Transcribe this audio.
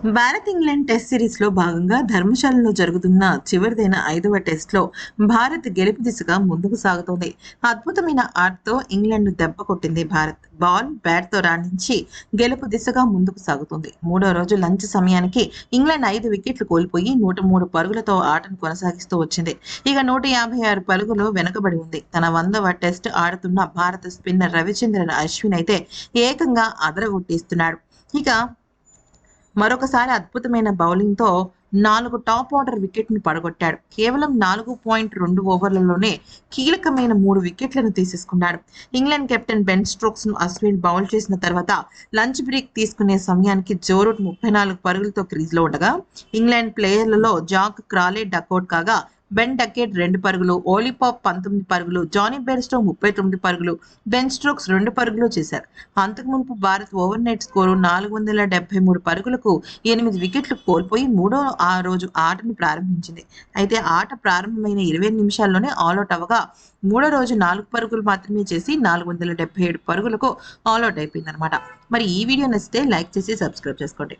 Bharat England test సిరీస్లో భాగంగా ధర్మశాలలో జరుగుతున్న చివరిదైన ఐదవ టెస్ట్లో భారత్ గెలుపు దిశగా ముందుకు సాగుతోంది. అద్భుతమైన ఆటతో ఇంగ్లాండ్ దెబ్బ కొట్టింది భారత్. బాల్ బ్యాట్తో రాణించి గెలుపు దిశగా ముందుకు సాగుతుంది. మూడో రోజు లంచ్ సమయానికి ఇంగ్లాండ్ ఐదు వికెట్లు కోల్పోయి నూట మూడు పరుగులతో ఆటను కొనసాగిస్తూ వచ్చింది. ఇక నూట యాభై ఆరు పరుగులు వెనుకబడి ఉంది. తన వందవ టెస్ట్ ఆడుతున్న భారత స్పిన్నర్ రవిచంద్రన్ అశ్విన్ అయితే ఏకంగా అదరగొట్టేస్తున్నాడు. ఇక మరొకసారి అద్భుతమైన బౌలింగ్తో నాలుగు టాప్ ఆర్డర్ వికెట్ను పడగొట్టాడు. కేవలం నాలుగు పాయింట్ రెండు ఓవర్లలోనే కీలకమైన మూడు వికెట్లను తీసేసుకున్నాడు. ఇంగ్లాండ్ కెప్టెన్ బెన్ స్ట్రోక్స్ను అశ్విన్ బౌల్ చేసిన తర్వాత లంచ్ బ్రేక్ తీసుకునే సమయానికి జోరూట్ ముప్పై నాలుగు పరుగులతో క్రీజ్లో ఉండగా ఇంగ్లాండ్ ప్లేయర్లలో జాక్ క్రాలే డకౌట్ కాగా బెన్ డకెట్ రెండు పరుగులు ఓలిపాప్ పంతొమ్మిది పరుగులు జానీ బెర్స్టో ముప్పై తొమ్మిది పరుగులు బెన్ స్ట్రోక్స్ రెండు పరుగులు చేశారు. అంతకు మునుపు భారత్ ఓవర్ నైట్ స్కోరు నాలుగు వందల డెబ్బై మూడు పరుగులకు ఎనిమిది వికెట్లు కోల్పోయి మూడో ఆ రోజు ఆటను ప్రారంభించింది. అయితే ఆట ప్రారంభమైన ఇరవై నిమిషాల్లోనే ఆల్అౌట్ అవ్వగా మూడో రోజు నాలుగు పరుగులు మాత్రమే చేసి నాలుగు వందల డెబ్బై ఏడు పరుగులకు ఆల్అౌట్ అయిపోయింది అనమాట మరి ఈ వీడియో నచ్చితే లైక్ చేసి సబ్స్క్రైబ్ చేసుకోండి.